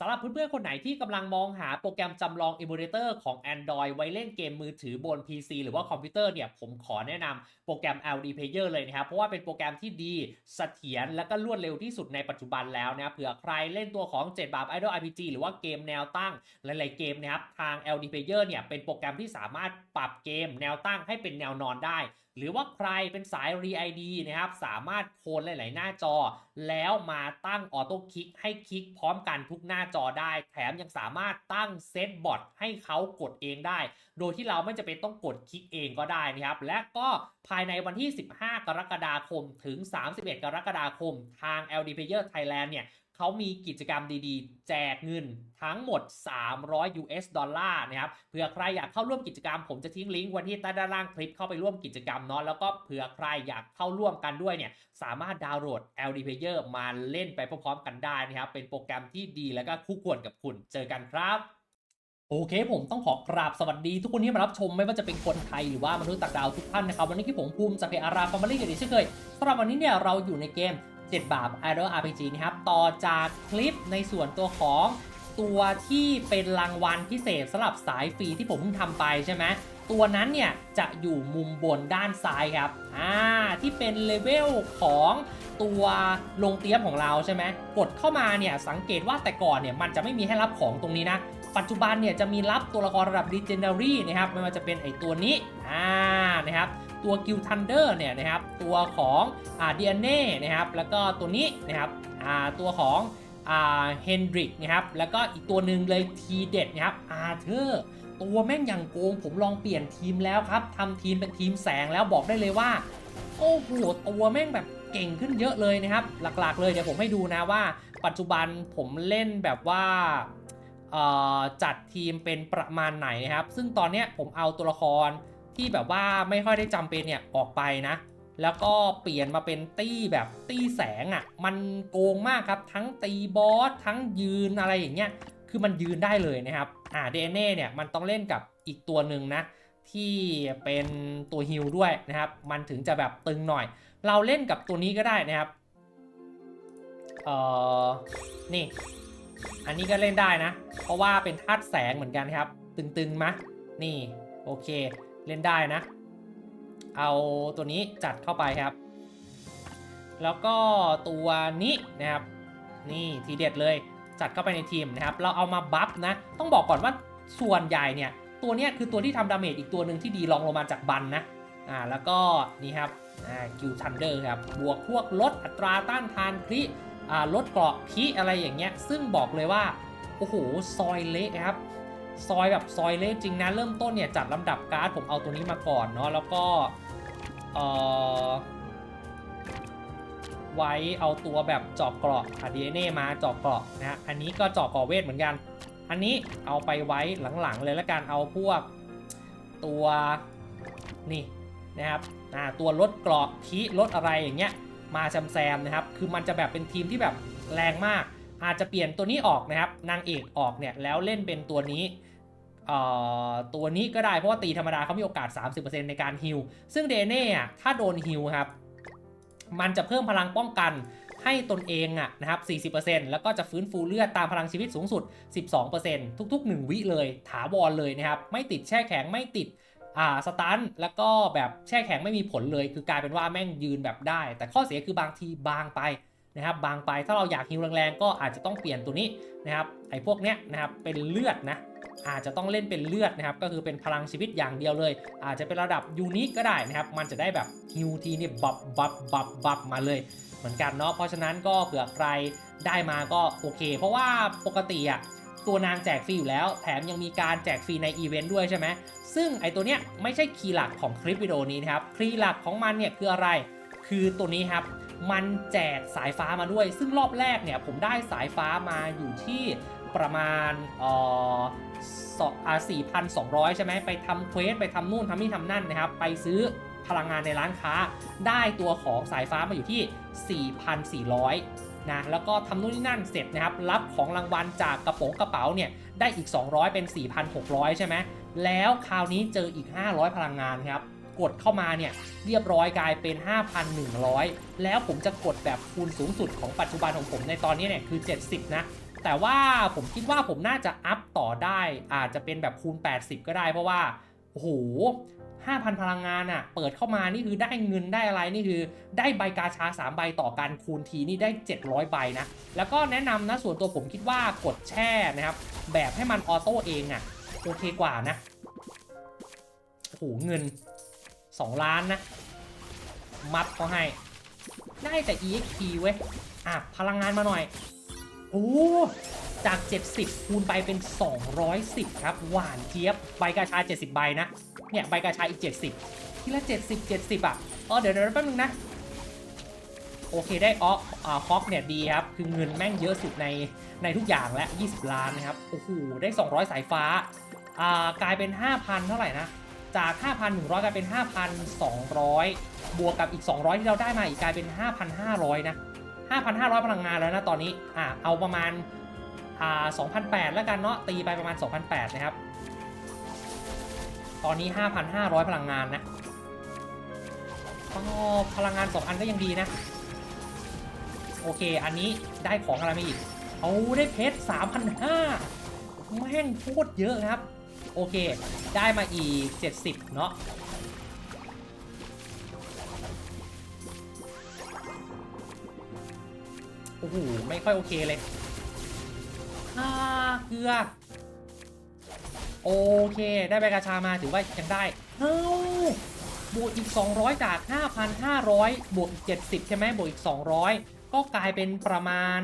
สำหรับเพื่อนๆ คนไหนที่กำลังมองหาโปรแกรมจำลอง Emulator ของ Android ไว้เล่นเกมมือถือบน PC หรือว่าคอมพิวเตอร์เนี่ย ผมขอแนะนำโปรแกรม LD Player เลยนะครับ เพราะว่าเป็นโปรแกรมที่ดีเสถียรและก็รวดเร็วที่สุดในปัจจุบันแล้วนะครับเผื่อใครเล่นตัวของ 7 บาท Idol RPG หรือว่าเกมแนวตั้งหลายๆเกมนะครับ ทาง LD Player เนี่ยเป็นโปรแกรมที่สามารถปรับเกมแนวตั้งให้เป็นแนวนอนได้ หรือว่าใครเป็นสาย Re-ID นะครับ สามารถโคนหลาย ๆ หน้าจอ แล้วมาตั้งออโต้คลิกให้คลิกพร้อมกันทุกหน้าจอได้ แถมยังสามารถตั้งเซตบอทให้เขากดเองได้ โดยที่เราไม่จำเป็นต้องกดคลิกเองก็ได้นะครับ และก็ภายในวันที่ 15 กรกฎาคม ถึง 31 กรกฎาคม ทาง LD Player Thailand เนี่ย เขามีกิจกรรมดีๆ แจกเงินทั้งหมด 300 US ดอลลาร์นะครับ เผื่อใครอยากเข้าร่วมกิจกรรม ผมจะทิ้งลิงก์ไวันที่ใต้ด้านล่างคลิปเข้าไปร่วมกิจกรรมเนาะ แล้วก็เผื่อใครอยากเข้าร่วมกันด้วยเนี่ย สามารถดาวน์โหลด LD Player มาเล่นไปพร้อมๆกันได้นะครับ เป็นโปรแกรมที่ดีแล้วก็คู่ควรกับคุณ เจอกันครับโอเคผมต้องขอกราบสวัสดีทุกคนที่มารับชมไม่ว่าจะเป็นคนไทยหรือว่ามนุษย์ต่างดาวทุกท่านนะครับ วันนี้ที่ผมภูมิจากเพอาราฟาร์มารี่กันอีกเช่นเคยสำหรับวันนี้เนี่ยเราอยู่ในเกม 7 บาท Idol RPG นะครับ ต่อจากคลิปในส่วนตัวของตัวที่เป็นรางวัลพิเศษสำหรับสายฟรีที่ผมเพิ่งทำไปใช่ไหมตัวนั้นเนี่ยจะอยู่มุมบนด้านซ้ายครับ อ่า ที่เป็นเลเวลของตัวลงเตียมของเราใช่ไหม กดเข้ามาเนี่ยสังเกตว่าแต่ก่อนเนี่ยมันจะไม่มีให้รับของตรงนี้นะ ปัจจุบันเนี่ยจะมีรับตัวละครระดับ Legendary นะครับไม่ว่าจะเป็นไอตัวนี้อ่านะครับตัว Guild Thunder เนี่ยนะครับตัวของอ่า DNA นะครับแล้วก็ตัวนี้นะครับอ่าตัวของอ่า Hendrick นะครับแล้วก็อีกตัวหนึ่งเลยทีเด็ดนะครับ Arthur ตัวแม่งอย่างโกงผมลองเปลี่ยนทีมแล้วครับทำทีมเป็นทีมแสงแล้วบอกได้เลยว่าโอ้โหตัวแม่งแบบเก่งขึ้นเยอะเลยนะครับ หลักๆ เลยเดี๋ยวผมให้ดูนะว่า ปัจจุบันผมเล่นแบบว่า จัดทีมเป็นประมาณไหนนะครับ ซึ่งตอนนี้ผมเอาตัวละครที่แบบว่าไม่ค่อยได้จำเป็นเนี่ยออกไปนะ แล้วก็เปลี่ยนมาเป็นตี้แบบตี้แสงอะ่ะ มันโกงมากครับ ทั้งตีบอส ทั้งยืนอะไรอย่างเงี้ย คือมันยืนได้เลยนะครับ อ่าเดเน่เนี่ยมันต้องเล่นกับอีกตัวหนึ่งนะ ที่เป็นตัวฮิลด้วยนะครับ มันถึงจะแบบตึงหน่อย เราเล่นกับตัวนี้ก็ได้นะครับ เอ่อ นี่ อันนี้ก็เล่นได้นะ เพราะว่าเป็นธาตุแสงเหมือนกันครับ ตึงๆมะนี่โอเค เล่นได้นะ เอาตัวนี้จัดเข้าไปครับ แล้วก็ตัวนี้นะครับ นี่ทีเด็ดเลยจัดเข้าไปในทีมนะครับ เราเอามาบัฟนะ ต้องบอกก่อนว่าส่วนใหญ่เนี่ย ตัวนี้คือตัวที่ทำดาเมจอีกตัวหนึ่งที่ดีรองลงมาจากบันนะ อ่า แล้วก็นี่ครับ อ่า กิลทันเดอร์ครับ บวกพวกลดอัตราต้านทานคริ อ่าลดเกราะพิอะไรอย่างเงี้ย ซึ่งบอกเลยว่า โอ้โห ซอยเละครับ ซอยแบบซอยเละจริงนะ เริ่มต้นเนี่ย จัดลำดับการ์ดผมเอาตัวนี้มาก่อนเนาะ แล้วก็เอ่อไว้เอาตัวแบบเจาะเกราะอะดีเน่มาเจาะเกราะนะฮะอันนี้ก็เจาะเกราะเวทเหมือนกัน อันนี้เอาไปไว้หลังๆเลยละกัน เอาพวกตัวนี่นะครับตัวลดเกราะพิลดอะไรอย่างเงี้ย มาแซมแซมนะครับ คือมันจะแบบเป็นทีมที่แบบแรงมาก อาจจะเปลี่ยนตัวนี้ออกนะครับ นางเอกออกเนี่ยแล้วเล่นเป็นตัวนี้ตัวนี้ก็ได้เพราะว่าตีธรรมดาเขามีโอกาส 30%ในการฮิลซึ่งเดเน่ถ้าโดนฮิลครับ มันจะเพิ่มพลังป้องกันให้ตนเองอะนะครับ 40%แล้วก็จะฟื้นฟูเลือดตามพลังชีวิตสูงสุด 12%ทุก ๆ 1 วิเลย ถาวรเลยนะครับ ไม่ติดแช่แข็งไม่ติด อ่าสตันแล้วก็แบบแช่แข็งไม่มีผลเลย คือกลายเป็นว่าแม่งยืนแบบได้ แต่ข้อเสียคือบางทีบางไปนะครับบางไปถ้าเราอยากฮิวแรงๆก็อาจจะต้องเปลี่ยนตัวนี้นะครับไอ้พวกเนี้ยนะครับเป็นเลือดนะอาจจะต้องเล่นเป็นเลือดนะครับก็คือเป็นพลังชีวิตอย่างเดียวเลย อาจจะเป็นระดับยูนิคก็ได้นะครับมันจะได้แบบฮิวทีนี่บับบับบับบับมาเลยเหมือนกันเนาะเพราะฉะนั้นก็เผื่อใครได้มาก็โอเค เพราะว่าปกติอะ ตัวนางแจกฟรีอยู่แล้ว แถมยังมีการแจกฟรีในอีเวนต์ด้วยใช่ไหมซึ่งไอตัวเนี้ยไม่ใช่คีย์หลักของคลิปวิดีโอนี้นะครับคีย์หลักของมันเนี่ยคืออะไร คือตัวนี้ครับมันแจกสายฟ้ามาด้วย ซึ่งรอบแรกเนี่ยผมได้สายฟ้ามาอยู่ที่ประมาณเอ่อสองอ่า4,200ใช่ไหมไปทำเควสไปทำนู่นทำนี่ทำนั่นนะครับ ไปซื้อพลังงานในร้านค้า ได้ตัวของสายฟ้ามาอยู่ที่ 4,400 นะแล้วก็ทำนู่นนี่นั่นเสร็จนะครับรับของรางวัลจากกระโปรงกระเป๋าเนี่ยได้อีก 200 เป็น 4,600 ใช่ไหมแล้วคราวนี้เจออีก 500 พลังงานครับกดเข้ามาเนี่ยเรียบร้อยกลายเป็น 5,100 แล้วผมจะกดแบบคูณสูงสุดของปัจจุบันของผมในตอนนี้เนี่ยคือ 70 นะ แต่ว่าผมคิดว่าผมน่าจะอัพต่อได้ อาจจะเป็นแบบคูณ 80 ก็ได้เพราะว่าโอ้โห 5,000 พลังงานอะเปิดเข้ามานี่คือได้เงินได้อะไรนี่คือ ได้ใบกาชา 3 ใบต่อการคูณทีนี่ได้ 700 ใบนะ แล้วก็แนะนำนะส่วนตัวผมคิดว่ากดแช่นะครับ แบบให้มันออโต้เองอะโอเคกว่านะโอ้โหเงิน 2 ล้านนะ มัดเขาให้ ได้แต่ EXP เว้ย อะ พลังงานมาหน่อย โอ้จาก 70 คูณไปเป็น 210 ครับ หวานเจี๊ยบ ใบกาชา 70 ใบนะ เนี่ยใบกาชาอีก 70 ทีละ 70 70อะอ๋อเดี๋ยวเดี๋ยวแป๊บนึงนะ โอเคได้อออ่าฮอกเนี่ยดีครับ คือเงินแม่งเยอะสุดในในทุกอย่างและ 20 ล้านนะครับ โอ้โห ได้ 200 สายฟ้า อ่ากลายเป็น 5,000 เท่าไหร่นะ จาก 5,100 กลายเป็น 5,200 บวกกับอีก 200 ที่เราได้มาอีกกลายเป็น 5,500 นะ 5,500 พลังงานแล้วนะตอนนี้ อ่าเอาประมาณ อ่า2,008แล้วกันเนาะ ตีไปประมาณ2,008นะครับ ตอนนี้ 5,500 พลังงานนะก็พลังงาน 2 อันก็ยังดีนะ โอเค อันนี้ได้ของอะไรมาอีก เอาได้เพชร 3,500 แม่งโคตรเยอะครับ โอเค ได้มาอีก 70 เนาะโอ้โห ไม่ค่อยโอเคเลยค่าเกลือ โอเค ได้ใบกระชามาถือว่ายังได้ เอ้าบวกอีก 200 จาก 5,500 บวกอีก 70 ใช่ไหมบวกอีก 200 ก็กลายเป็นประมาณ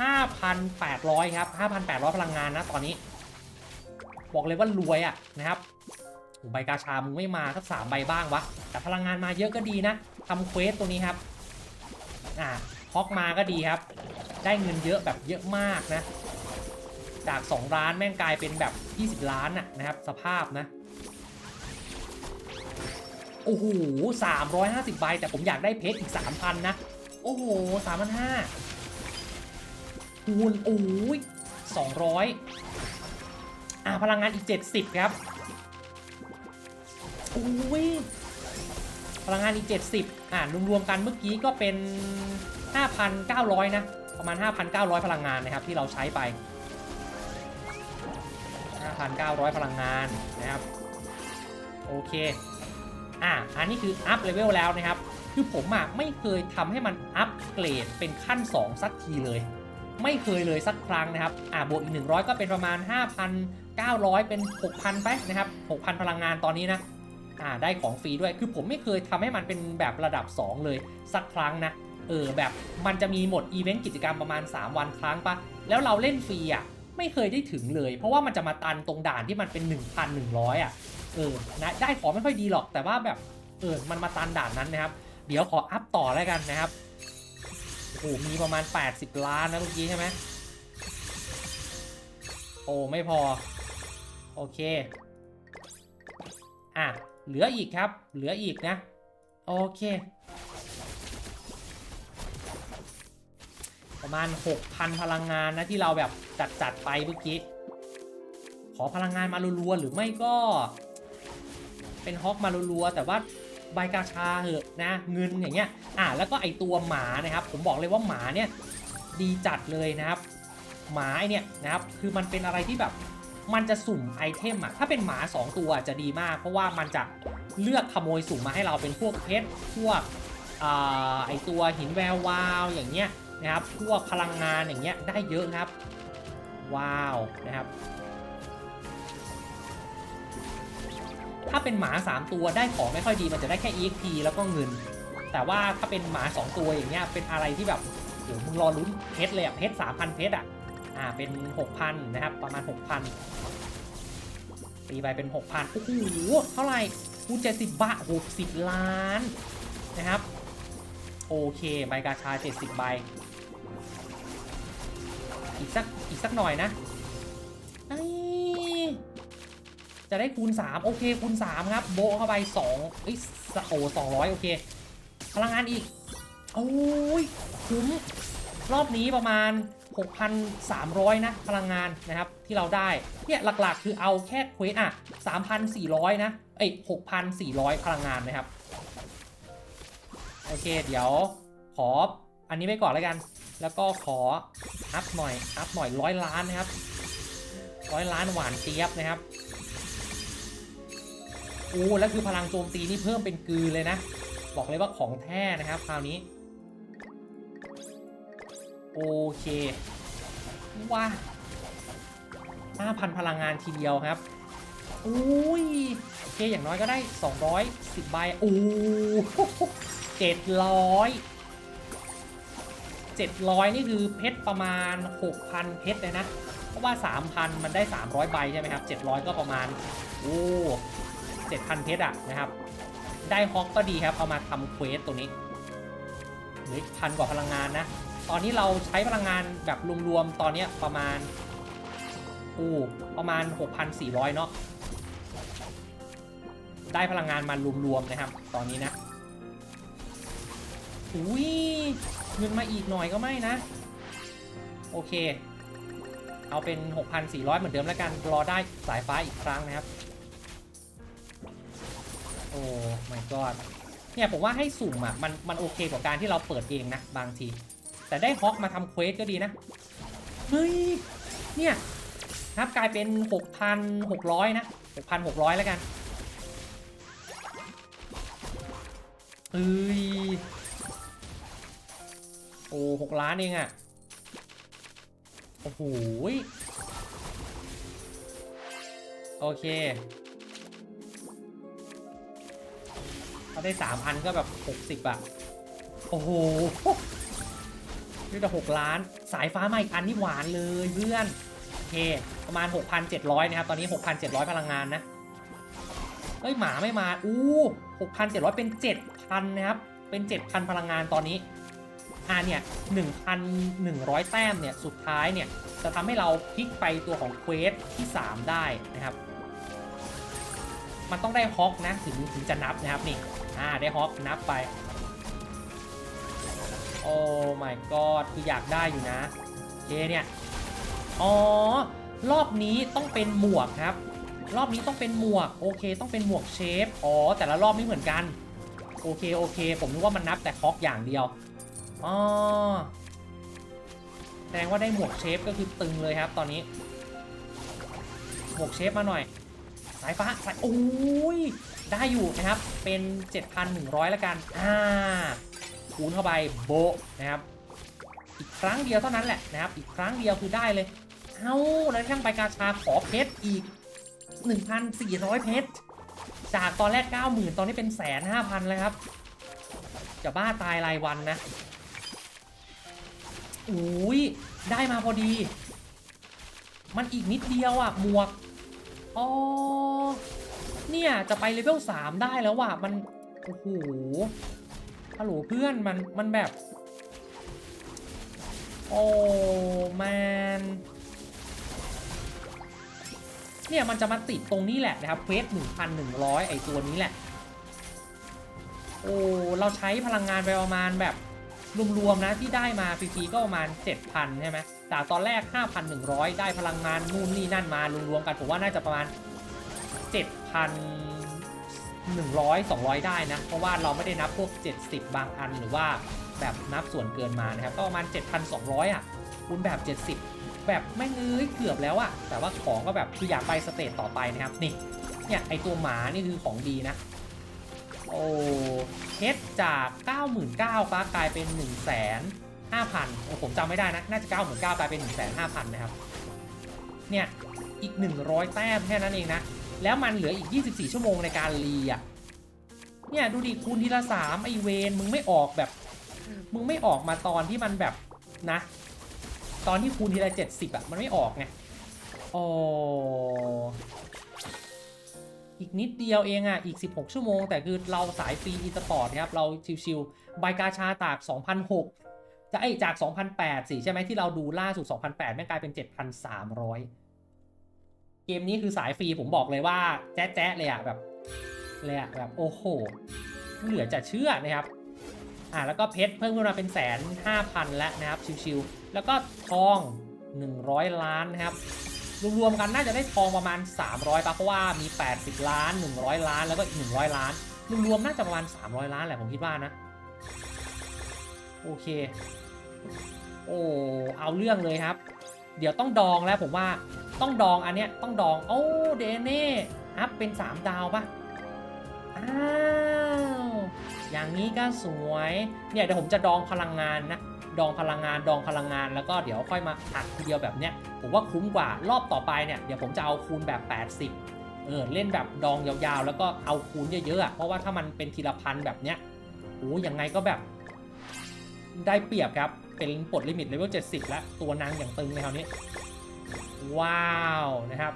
5,800 ครับ 5,800 พลังงานนะตอนนี้ บอกเลยว่ารวยอะ่ะนะครับใบกาชามึงไม่มาสักสามใบบ้างวะ แต่พลังงานมาเยอะก็ดีนะทำเควสตัวนี้ครับ อ่าฮอกมาก็ดีครับ ได้เงินเยอะแบบเยอะมากนะ จาก 2 ล้านแม่งกลายเป็นแบบ 20 ล้านน่ะนะครับ สภาพนะ โอ้โห350ใบ แต่ผมอยากได้เพชรอีก3,000นะ โอ้โห3,500คูณโอ้ย200อ่าพลังงานอีก70ครับโอ้ยพลังงานอีก 70 อ่ารวมๆกันเมื่อกี้ก็เป็น 5,900 นะ ประมาณ 5,900 พลังงานนะครับที่เราใช้ไป 5,900 พลังงานนะครับ โอเค อะ อันนี้คืออัพเลเวลแล้วนะครับ คือผมอะไม่เคยทำให้มันอัพเกรดเป็นขั้น 2 สักทีเลย ไม่เคยเลยสักครั้งนะครับ อะ บวกอีก 100 ก็เป็นประมาณ 5,900 เป็น 6,000 ไปนะครับ 6,000 พลังงานตอนนี้นะอ่าได้ของฟรีด้วย คือผมไม่เคยทำให้มันเป็นแบบระดับ 2 เลยสักครั้งนะ เออแบบมันจะมีหมดอีเวนต์กิจกรรมประมาณ 3 วันครั้งปะแล้วเราเล่นฟรีอะ ไม่เคยได้ถึงเลย เพราะว่ามันจะมาตันตรงด่านที่มันเป็น 1,100 อะ เออนะได้ของไม่ค่อยดีหรอกแต่ว่าแบบเออมันมาตันด่านนั้นนะครับ เดี๋ยวขออัพต่อแล้วกันนะครับโอ้โหมีประมาณ 80 ล้านนะเมื่อกี้ใช่ไหมโอ้ไม่พอ โอเค อะ เหลืออีกครับ เหลืออีกนะ โอเค ประมาณ 6,000 พลังงานนะที่เราแบบจัดจัดๆไปเมื่อกี้ ขอพลังงานมารัวๆหรือไม่ก็ เป็นฮอกมารัวๆแต่ว่าใบกาชาเหอะนะเงินอย่างเงี้ยอะแล้วก็ไอตัวหมานะครับ ผมบอกเลยว่าหมาเนี่ยดีจัดเลยนะครับ หมาเนี่ยนะครับคือมันเป็นอะไรที่แบบมันจะสุ่มไอเทมอะถ้าเป็นหมา 2 ตัวจะดีมาก เพราะว่ามันจะเลือกขโมยสุ่มมาให้เราเป็นพวกเพชรพวกอไอตัวหินแวววาวอย่างเงี้ย นะครับพวกพลังงานอย่างเงี้ยได้เยอะครับ ว้าวนะครับ ถ้าเป็นหมา 3 ตัวได้ของไม่ค่อยดีมันจะได้แค่ EXP แล้วก็เงิน แต่ว่าถ้าเป็นหมา 2 ตัวอย่างเงี้ยเป็นอะไรที่แบบโอ้มึงรอลุ้นเพชรเลยอะเพชร3,000เพชรอะอ่าเป็น6,000นะครับประมาณ6,000ตีไปเป็น6,000โอ้โหเท่าไหร่คูณ70บบาท60ล้านนะครับ โอเคใบกาชา70ใบ อีกสักอีกสักหน่อยนะจะได้คูณ 3 โอเคคูณ 3 ครับ โบเข้าไป2เอ้ยสโอ้200โอเค พลังงานอีก โอ้ยคุ้มรอบนี้ประมาณ 6,300 นะ พลังงานนะครับที่เราได้ เนี่ยหลักๆคือเอาแค่เควสอะ 3,400 นะ เอ้ย 6,400 พลังงานนะครับ โอเค เดี๋ยวขอ อันนี้ไปก่อนแล้วกัน แล้วก็ขออัพหน่อย อัพหน่อยร้อยล้านนะครับ ร้อยล้านหวานเจี๊ยบนะครับโอ้แล้วคือพลังโจมตีนี่เพิ่มเป็นกือเลยนะ บอกเลยว่าของแท้นะครับคราวนี้ โอเค ว้า5,000พลังงานทีเดียวครับอุ้ยโอเคอย่างน้อยก็ได้ 210ใบโอ้700 700 นี่คือเพชรประมาณ 6,000 เพชรเลยนะ เพราะว่า 3,000 มันได้ 300 ใบใช่ไหมครับ 700 ก็ประมาณ โอ้ 7,000 เพชรอะนะครับ ได้ฮอกก็ดีครับ เอามาทำเควสตัวนี้เหลือพันกว่าพลังงานนะ ตอนนี้เราใช้พลังงานแบบรวมๆ ตอนนี้ประมาณ โอ้ ประมาณ 6,400 เนาะ ได้พลังงานมารวมๆ นะครับ ตอนนี้นะ อุ้ย เงินมาอีกหน่อยก็ไม่นะ โอเค เอาเป็น 6,400 เหมือนเดิมแล้วกัน รอได้สายฟ้าอีกครั้งนะครับ โอ้ my god เนี่ยผมว่าให้สุ่มอะมันมันโอเคกว่าการที่เราเปิดเองนะ บางที แต่ได้ฮอกมาทำเควสก็ดีนะ เฮ้ย เนี่ยครับกลายเป็น 6,600 นะ 6,600 แล้วกันเอ้ย โอ้หกล้านเองอะโอ้โหโอเคถ้าได้สามพันก็แบบหกสิบอะโอ้โหนี่แต่หกล้าน สายฟ้ามาอีกอันนี่หวานเลยเพื่อน โอเค ประมาณ 6,700 นะครับ ตอนนี้ 6,700 พลังงานนะ เฮ้ย หมาไม่มา อู้6,700 เป็น 7,000 นะครับ เป็น 7,000 พลังงานตอนนี้าเนี่ย1,100 แต้มเนี่ยสุดท้ายเนี่ยจะทำให้เราพลิกไปตัวของเควสที่ 3 ได้นะครับ มันต้องได้ฮอกนะถึงถึงจะนับนะครับนี่อ่าได้ฮอกนับไป โอ้ my god คืออยากได้อยู่นะโอเคเนี่ยอ๋อรอบนี้ต้องเป็นหมวกครับ รอบนี้ต้องเป็นหมวกโอเคต้องเป็นหมวกเชฟอ๋อแต่ละรอบไม่เหมือนกันโอเคโอเค ผมนึกว่ามันนับแต่ฮอกอย่างเดียว อ๋อแสดงว่าได้หมวกเชฟก็คือตึงเลยครับตอนนี้ หมวกเชฟมาหน่อย สายฟ้าสายโอ้ยได้อยู่นะครับ เป็น 7,100แล้วกัน อ่าคูณเข้าไปโบะนะครับ อีกครั้งเดียวเท่านั้นแหละนะครับ อีกครั้งเดียวคือได้เลย เอ้าแล้วช่างใบกาชาขอเพชรอีก 1,400 เพชร จากตอนแรก 90,000 ตอนนี้เป็นแสนห้าพันแล้วครับ จะบ้าตายรายวันนะ อุ้ยได้มาพอดี มันอีกนิดเดียวอะหมวกอ๋อเนี่ย จะไปเลเวล3ได้แล้วว่ะ มัน โอ้โหฮัลโหลเพื่อนมัน มันแบบ โอ้แมนเนี่ยมันจะมาติดตรงนี้แหละนะครับเควส1,100ไอตัวนี้แหละ โอ้ เราใช้พลังงานไปประมาณแบบ รวมๆนะที่ได้มาฟรีๆก็ประมาณ 7,000 ใช่ไหมจากตอนแรก 5,100 ได้พลังงานนู่นนี่นั่นมารวมๆกันผมว่าน่าจะประมาณ 7,100 200 ได้นะ เพราะว่าเราไม่ได้นับพวก 70 บางอันหรือว่าแบบนับส่วนเกินมานะครับ ก็ประมาณ 7,200 อะคูณแบบ 70 แบบไม่เงยเกือบแล้วอะแต่ว่าของก็แบบคืออยากไปสเตจต่อไปนะครับนี่เนี่ยไอตัวหมานี่คือของดีนะ โอ้เพชรจาก 99,000ฟ้ากลายเป็น1 5 0 0 0โอ้ผมจำไม่ได้นะ น่าจะ 99,000กลายเป็น 1 5 0 0 0นะครับ เนี่ย อีก 100 แต้มแค่นั้นเองนะ แล้วมันเหลืออีก 24 ชั่วโมงในการรีอะ เนี่ยดูดิคูณทีละสามไอเวนมึงไม่ออกแบบ มึงไม่ออกมาตอนที่มันแบบนะ ตอนที่คูณทีละ 70อะ มันไม่ออกไง โอ้ อีกนิดเดียวเองอะ อีก 16 ชั่วโมง แต่คือเราสายฟรีอีสปอร์ตครับ เราชิวๆใบกาชาตาก 2,006จะไอจาก 2,008สิใช่ไหมที่เราดูล่าสุด 2,008แม่งกลายเป็น 7,300 เกมนี้คือสายฟรีผมบอกเลยว่า แจ๊ะแจ๊ะเลยอะแบบเลยอะแบบโอ้โห เหลือจะเชื่อนะครับอ่าแล้วก็เพชรเพิ่มขึ้นมาเป็นแสนห้าพันแล้วนะครับชิวๆแล้วก็ทอง 100 ล้านนะครับ รวมๆกันน่าจะได้ทองประมาณ 300ป่ะเพราะว่ามี 80 ล้าน 100 ล้านแล้วก็อีก 100 ล้านรวมๆน่าจะประมาณ 300 ล้านแหละผมคิดว่านะ โอเค โอ้เอาเรื่องเลยครับ เดี๋ยวต้องดองแล้วผมว่าต้องดองอันเนี้ยต้องดองโอ้เดเน่อัพเป็น 3 ดาวป่ะอ้าวอย่างนี้ก็สวย เนี่ยเดี๋ยวผมจะดองพลังงานนะ ดองพลังงานดองพลังงาน แล้วก็เดี๋ยวค่อยมาอัดทีเดียวแบบเนี้ยผมว่าคุ้มกว่ารอบต่อไปเนี่ยเดี๋ยวผมจะเอาคูณแบบ 80 เออเล่นแบบดองยาวๆ แล้วก็เอาคูณเยอะๆเพราะว่าถ้ามันเป็นทีละพันแบบเนี้ยโอ้ยังไงก็แบบ ได้เปรียบครับเป็นปลดลิมิตเลเวล70 แล้วตัวนางอย่างตึงในคราวนี้ ว้าวนะครับ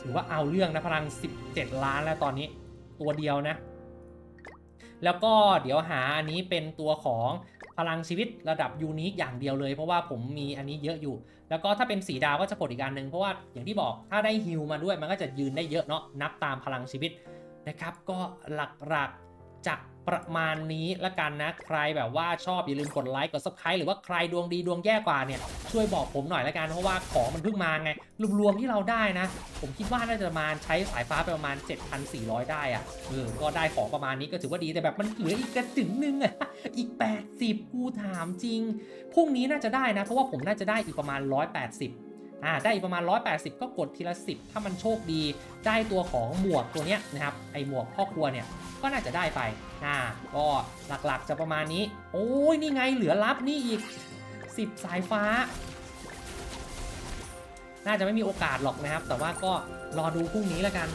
ถือว่าเอาเรื่องนะพลัง 17 ล้านแล้วตอนนี้ตัวเดียวนะ แล้วก็เดี๋ยวหาอันนี้เป็นตัวของ พลังชีวิตระดับยูนิคอย่างเดียวเลย เพราะว่าผมมีอันนี้เยอะอยู่ แล้วก็ถ้าเป็นสีดาวก็จะปลดอีกอันหนึ่งเพราะว่าอย่างที่บอกถ้าได้ฮิลมาด้วยมันก็จะยืนได้เยอะเนาะนับตามพลังชีวิตนะครับก็หลักๆจะ ประมาณนี้ละกันนะ ใครแบบว่าชอบอย่าลืมกดไลค์กด subscribe หรือว่าใครดวงดีดวงแย่กว่าเนี่ยช่วยบอกผมหน่อยละกันเพราะว่าของมันเพิ่งมาไงรวมๆที่เราได้นะ ผมคิดว่าน่าจะประมาณใช้สายฟ้าไปประมาณ 7,400 ได้อะเออก็ได้ของประมาณนี้ก็ถือว่าดีแต่แบบมันเหลืออีกกระจึงหนึงอะอีก 80กูถามจริงพรุ่งนี้น่าจะได้นะ เพราะว่าผมน่าจะได้อีกประมาณ 180 อ่าได้อีกประมาณ 180 ก็กดทีละ 10 ถ้ามันโชคดีได้ตัวของหมวกตัวเนี้ยนะครับไอหมวกพ่อครัวเนี่ยก็น่าจะได้ไปอ่าก็หลักๆจะประมาณนี้ โอ้ยนี่ไงเหลือรับนี่อีก 10 สายฟ้า น่าจะไม่มีโอกาสหรอกนะครับ แต่ว่าก็รอดูพรุ่งนี้แล้วกัน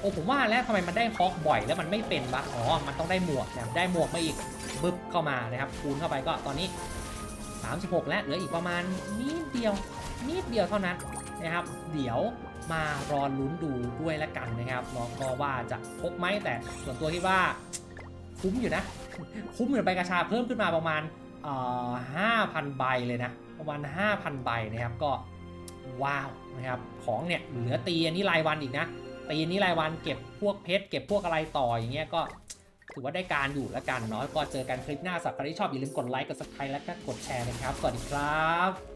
โอ้ผมว่าแล้วทำไมมันได้ฮอกบ่อยแล้วมันไม่เป็นวะอ๋อมันต้องได้หมวกนะได้หมวกมาอีกบึ๊บเข้ามานะครับคูณเข้าไปก็ตอนนี้ 36 แล้วเหลืออีกประมาณนิดเดียว นิดเดียวเท่านั้นนะครับ เดี๋ยวมารอลุ้นดูด้วยละกันนะครับน้องก็ว่าจะพกไหมแต่ส่วนตัวคิดว่าคุ้มอยู่นะ คุ้มเหมือนใบกระชาเพิ่มขึ้นมาประมาณเอ่อ5,000ใบเลยนะ ประมาณ 5,000 ใบนะครับก็ว้าวนะครับของเนี่ยเหลือตีอันนี้รายวันอีกนะตีอันนี้รายวันเก็บพวกเพชรเก็บพวกอะไรต่ออย่างเงี้ยก็ถือว่าได้การอยู่แล้วกันเนาะก็เจอกันคลิปหน้าสัปดาห์ที่ชอบอย่าลืมกดไลค์กด subscribe และก็กดแชร์นะครับ สวัสดีครับ